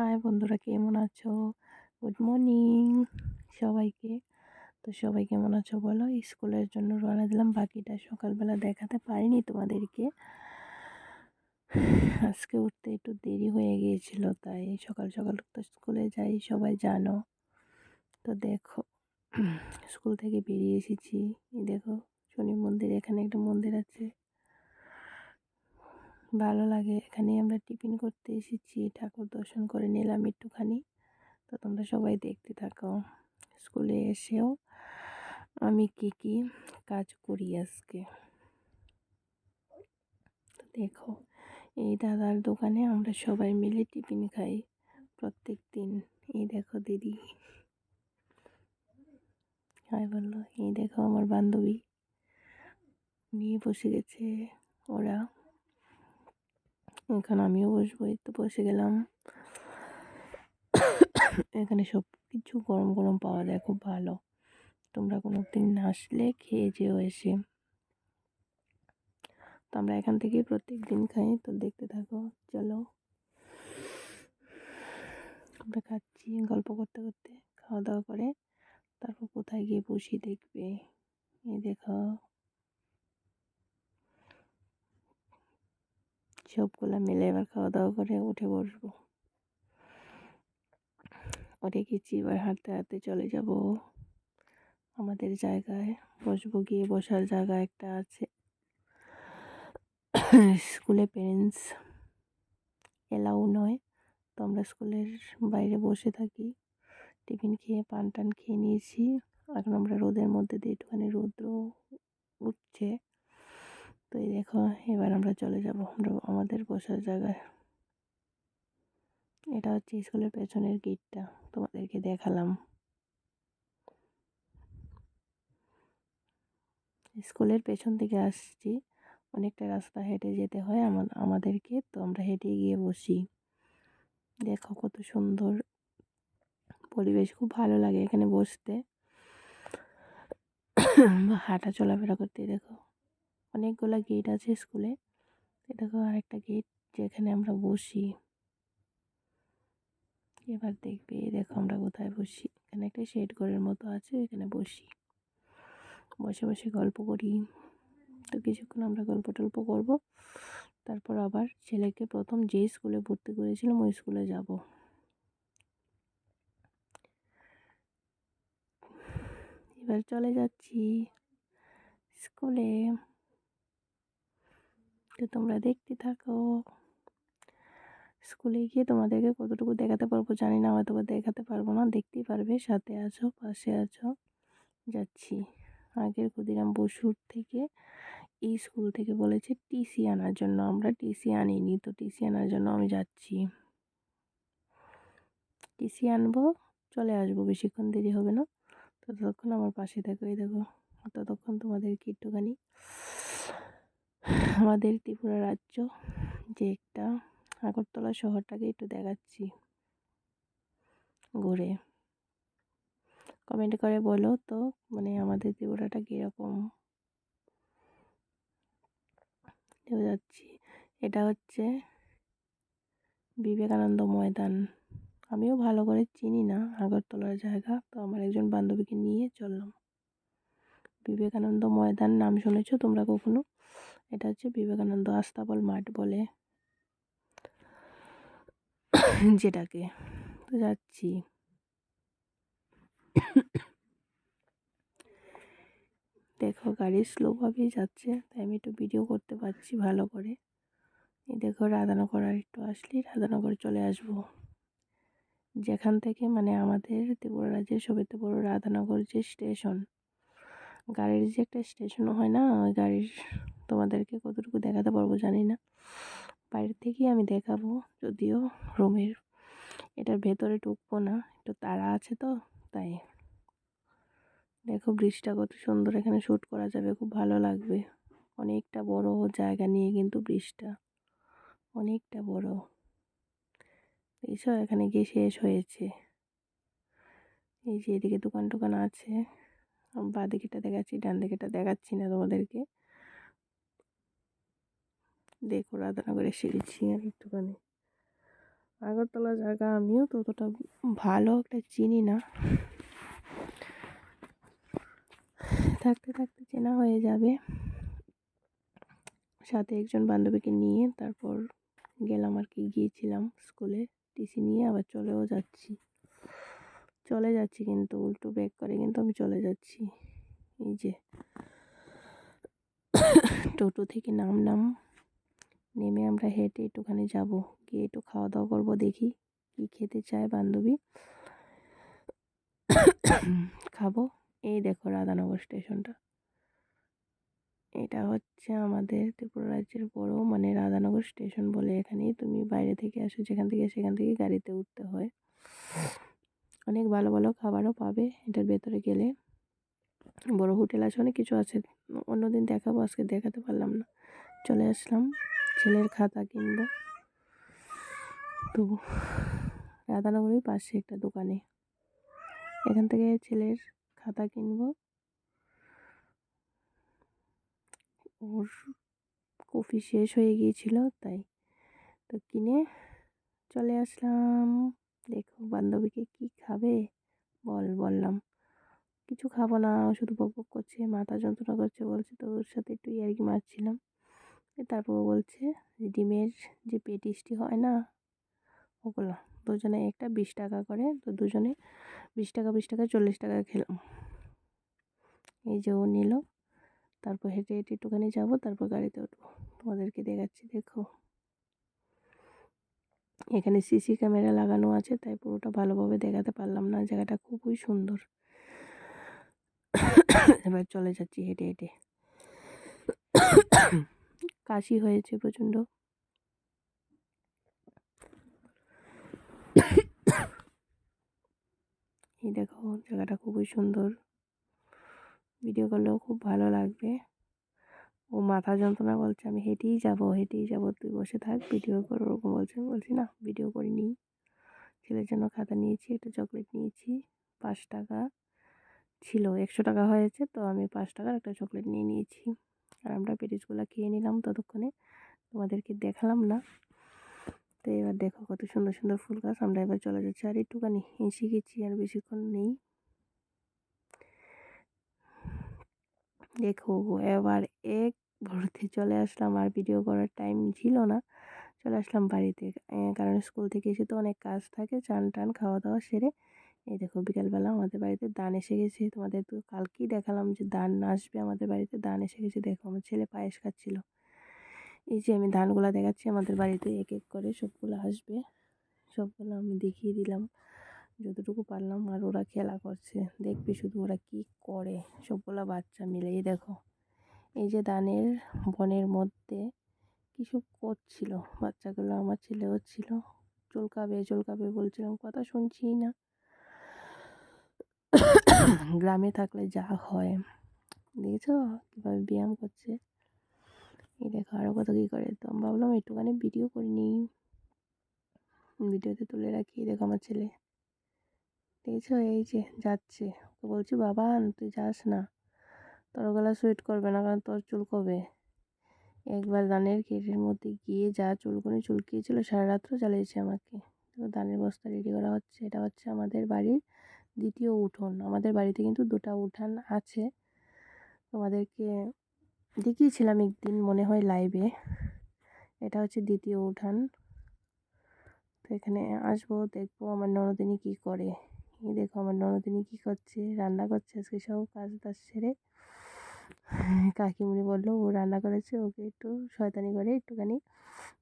High বন্ধুরা, কেমন আছো? গুড মর্নিং সবাইকে। তো সবাই কেমন আছো বলো? স্কুলের জন্য রওনা দিলাম। বাকিটা সকালবেলা দেখাতে পারিনি তোমাদেরকে। আজকে উঠতে একটু দেরি হয়ে গিয়েছিল, তাই সকাল সকাল তো স্কুলে যাই, সবাই জানো। তো দেখো, স্কুল থেকে বেরিয়ে এসেছি। দেখো, শনি মন্দির, এখানে একটা মন্দির আছে। ভালো লাগে। এখানে আমরা টিফিন করতে এসেছি, ঠাকুর দর্শন করে নিলাম একটুখানি। তো তোমরা সবাই দেখতে থাকো। স্কুলে এসেও আমি কি কি কাজ করি আজকে? দেখো, এই দাদার দোকানে আমরা সবাই মিলে টিফিন খাই প্রত্যেক দিন। এই দেখো দিদি। হাই বলল, এই দেখো আমার বান্ধবী। নিয়ে বসে গেছে ওরা। এখন আমিও বসবো, এই তো বসে গেলাম। এখানে সব কিছু গরম গরম পাওয়া যায়, খুব ভালো। তোমরা কোনো দিন আসলে খেয়ে যেও এসে। তো আমরা এখান থেকেই প্রত্যেক দিন খাই, তো দেখতে থাকো, চলো। আমরা খাচ্ছি, গল্প করতে করতে, খাওয়া দাওয়া করে, তারপর কোথায় গিয়ে বসি দেখবে। এই দেখো। সবগুলা মিলে এবার খাওয়া দাওয়া করে উঠে বসবো। উঠে গেছি, এবার হাঁটতে হাঁটতে চলে যাব। আমাদের জায়গায় বসবো গিয়ে, বসার জায়গা একটা আছে। স্কুলে প্যারেন্টস এলাও নয়, তো আমরা স্কুলের বাইরে বসে থাকি। টিফিন খেয়ে পান টান খেয়ে নিয়েছি। এখন আমরা রোদের মধ্যে দিয়ে একটুখানি রৌদ্র উঠছে। তো এই দেখো, এবার আমরা চলে যাব আমরা আমাদের বসার জায়গায়। এটা হচ্ছে স্কুলের পেছনের গেটটা, তোমাদেরকে দেখালাম। স্কুলের পেছন থেকে আসছি, অনেকটা রাস্তা হেঁটে যেতে হয় আমার আমাদেরকে, তো আমরা হেঁটে গিয়ে বসি। দেখো কত সুন্দর পরিবেশ, খুব ভালো লাগে এখানে বসতে। হাঁটা চলাফেরা করতে, দেখো। অনেকগুলো গেট আছে স্কুলে এটা দেখো আরেকটা গেট যেখানে আমরা বসি। এবার দেখবে দেখো আমরা কোথায় বসি। এখানে একটা শেড ঘরের মতো আছে এখানে বসি। বসে বসে গল্প করি। তো কিছুক্ষণ আমরা গল্প টল্প করব। তারপর আবার ছেলেকে প্রথম যে স্কুলে ভর্তি করেছিলাম, ওই স্কুলে যাব। এবার চলে যাচ্ছি স্কুলে তো তোমরা দেখতে থাকো। স্কুলে গিয়ে তোমাদেরকে কতটুকু দেখাতে পারব জানি না হয়তো দেখাতে পারব না। দেখতেই পারবে, সাথে আছো, পাশে আছো। যাচ্ছি। আগের ক্ষুদিরাম বসুর থেকে, এই স্কুল থেকে বলেছে টিসি আনার জন্য। আমরা টিসি আনিনি, তো টিসি আনার জন্য আমি যাচ্ছি। টিসি আনব, চলে আসব, বেশিক্ষণ দেরি হবে না। ততক্ষণ আমার পাশে দেখো এই দেখো। ততক্ষণ তোমাদেরকে একটুখানি আমাদের ত্রিপুরা রাজ্য যে একটা আগরতলা শহরটাকে একটু দেখাচ্ছি ঘুরে। কমেন্ট করে বলো তো মানে আমাদের ত্রিপুরাটা কীরকম? যাচ্ছি। এটা হচ্ছে বিবেকানন্দ ময়দান। আমিও ভালো করে চিনি না আগরতলার জায়গা, তো আমার একজন বান্ধবীকে নিয়ে চললাম। বিবেকানন্দ ময়দান, নাম শুনেছ তোমরা কখনো? এটা হচ্ছে বিবেকানন্দ আস্তাবল মাঠ বলে, যেটাকে। তো যাচ্ছি। দেখো, গাড়ি স্লোভাবেই যাচ্ছে, তাই আমি একটু ভিডিও করতে পারছি ভালো করে। দেখো, রাধানগর আর একটু আসলেই রাধানগর চলে আসব। যেখান থেকে মানে আমাদের ত্রিপুরা রাজ্যের সবেতে বড় রাধানগর যে স্টেশন গাড়ির যে একটা স্টেশনও হয় না, ওই গাড়ির তোমাদেরকে কতটুকু দেখাতে পারব জানি না। বাইরে থেকেই আমি দেখাবো, যদিও রুমের এটার ভেতরে ঢুকবো না, একটু তাড়া আছে তো, তাই। দেখো ব্রিজটা কত সুন্দর, এখানে শ্যুট করা যাবে, খুব ভালো লাগবে। অনেকটা বড় জায়গা নিয়ে কিন্তু ব্রিজটা অনেকটা বড়। এইসব এখানে গিয়ে শেষ হয়েছে। এই যে এদিকে দোকান টোকান আছে। বা দিকেটা দেখাচ্ছি ডান দিকেটা দেখাচ্ছি না তোমাদেরকে। দেখো রাধানগরে এসে গেছি আর একটুখানি। আগরতলা জায়গা আমিও ততটা ভালো একটা চিনি না। থাকতে থাকতে চেনা হয়ে যাবে। সাথে একজন বান্ধবীকে নিয়ে তারপর গেলাম আর কি, গিয়েছিলাম স্কুলে, টিসি নিয়ে, আবার চলেও যাচ্ছি। চলে যাচ্ছি কিন্তু, উল্টো ব্যাক করে কিন্তু আমি চলে যাচ্ছি। এই যে টোটো থেকে নামলাম নেমে আমরা হেঁটে একটুখানি যাব, গিয়ে একটু খাওয়া দাওয়া করব, দেখি কি খেতে চায় বান্ধবী। খাব। এই দেখো রাধানগর স্টেশনটা। এটা হচ্ছে আমাদের ত্রিপুরা রাজ্যের বড় মানে রাধানগর স্টেশন বলে এখানেই তুমি বাইরে থেকে আসো, যেখান থেকে সেখান থেকে গাড়িতে উঠতে হয়। অনেক ভালো ভালো খাবারও পাবে এটার ভেতরে গেলে। বড় হোটেল আছে, অনেক কিছু আছে। অন্যদিন দেখাবো, আজকে দেখাতে পারলাম না। চলে আসলাম, ছেলের খাতা কিনবো। তো রাধানগরের পাশে একটা দোকানে। এখান থেকে ছেলের খাতা কিনবো। ওর কফি শেষ হয়ে গিয়েছিল, তাই। তো কিনে চলে আসলাম। দেখো বান্ধবীকে কি খাবে? বল, বললাম। কিছু খাব না শুধু বক বক করছে, মাথা যন্ত্রণা করছে, বলছে। তো ওর সাথে একটু ইয়ার্কি মারছিলাম। তারপর বলছে ডিমের যে পেটিসটি হয় না, ওগুলো দুজনে একটা বিশ টাকা করে, তো দুজনে বিশ টাকা বিশ টাকা চল্লিশ টাকা খেলাম। এই যে ও নিল, তারপর হেঁটে হেঁটে একটুখানি যাব, তারপর গাড়িতে উঠবো। তোমাদেরকে দেখাচ্ছি, দেখো। এখানে সিসি ক্যামেরা লাগানো আছে, তাই পুরোটা ভালোভাবে দেখাতে পারলাম না, জায়গাটা খুবই সুন্দর। এবার চলে যাচ্ছি হেঁটে হেঁটে। কাশি হয়েছে প্রচণ্ড। এই দেখো, জায়গাটা খুবই সুন্দর। ভিডিও করলেও খুব ভালো লাগবে। ও মাথা যন্ত্রণা বলছে, আমি হেঁটেই যাব হেঁটেই যাব, তুই বসে থাক ভিডিও কর, ওরকম বলছে। বলছি, না ভিডিও করে নিই ছেলের জন্য খাতা নিয়েছি, একটা চকলেট নিয়েছি, পাঁচ টাকা ছিল, একশো টাকা হয়েছে, তো আমি পাঁচ টাকার একটা চকলেট নিয়ে নিয়েছি। আর আমরা পেটিসগুলো খেয়ে নিলাম ততক্ষণে, তোমাদেরকে দেখালাম না। তো এবার দেখো কত সুন্দর সুন্দর ফুল গাছ, আমরা এবার চলে যাচ্ছি আর একটুখানি গেছি আর বেশিক্ষণ নেই। দেখো এবার এক ভর্তি চলে আসলাম। আর ভিডিও করার টাইম ছিল না। চলে আসলাম বাড়িতে। কারণ স্কুল থেকে এসে তো অনেক কাজ থাকে। চান টান খাওয়া দাওয়া সেরে এই দেখো বিকালবেলা আমাদের বাড়িতে দান এসে গেছে। তোমাদের তো কালকেই দেখালাম যে দান আসবে আমাদের বাড়িতে। দান এসে গেছে। দেখো আমার ছেলে পায়েস খাচ্ছিল। এই যে আমি ধানগুলো দেখাচ্ছি আমাদের বাড়িতে। এক এক করে সবগুলো আসবে। সবগুলো আমি দেখিয়ে দিলাম। যতটুকু পারলাম আর ওরা খেলা করছে। দেখবি শুধু ওরা কি করে। সবগুলো বাচ্চা মিলে। এই দেখো, এই যে দানের বনের মধ্যে কিছু করছিল? বাচ্চাগুলো আমার ছেলেও ছিল। চুলকাবে চুলকাবে বলছিলাম, কথা শুনছি না। গ্রামে থাকলে যা হয়। দেখেছ কীভাবে ব্যায়াম করছে? এই দেখো আরও কত কী করে। তো ভাবলাম একটুখানি ভিডিও করে নিই। ভিডিওতে তুলে রাখি। দেখো আমার ছেলে। দেখেছ এই যে, যাচ্ছে। ওকে বলছি, বাবা, তুই যাস না। তোর গলা সুইট করবে না, কারণ তোর চুল কবে? একবার দানের কেটের মধ্যে গিয়ে যা চুলকুনি চুলকিয়েছিল, সারা রাত্র চালিয়েছে আমাকে। তো দানের বস্তা রেডি করা হচ্ছে। এটা হচ্ছে আমাদের বাড়ির দ্বিতীয় উঠোন। আমাদের বাড়িতে কিন্তু দুটা উঠান আছে। তোমাদেরকে দেখিয়েছিলাম একদিন, মনে হয় লাইভে এটা হচ্ছে দ্বিতীয় উঠান। তো এখানে আসব, দেখব আমার ননদিনী কী করে। এই দেখো আমার ননদিনী কী করছে? রান্না করছে আজকে সব কাজ টাজ সেরে। কাকিমুনি বলল, ও রান্না করেছে, ওকে একটু শয়তানি করে একটুখানি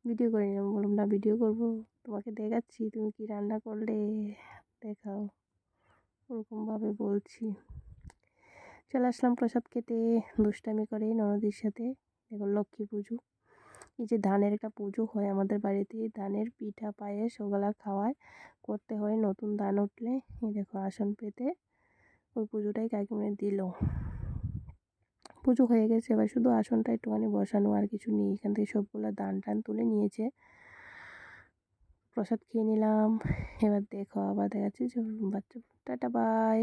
ভিডিও করে নিলাম। বললাম, না ভিডিও করব। তোমাকে দেখাচ্ছি, তুমি কি রান্না করলে? দেখাও। ওরকমভাবে বলছি। চলে আসলাম প্রসাদ খেতে, দুষ্টামি করে ননদির সাথে। দেখো লক্ষ্মী পুজো। এই যে ধানের একটা পুজো হয় আমাদের বাড়িতে, ধানের পিঠা, পায়েস ওগুলা খাওয়ায়, করতে হয় নতুন ধান উঠলে। এই দেখো আসন পেতে ওই পুজোটাই কাকিমনে দিল। পুজো হয়ে গেছে, এবার শুধু আসনটা একটুখানি বসানো আর কিছু নেই। এখান থেকে সবগুলো দান টান তুলে নিয়েছে। প্রসাদ খেয়ে নিলাম। এবার দেখো আবার দেখাচ্ছি যে বাচ্চা টাটা, বাই।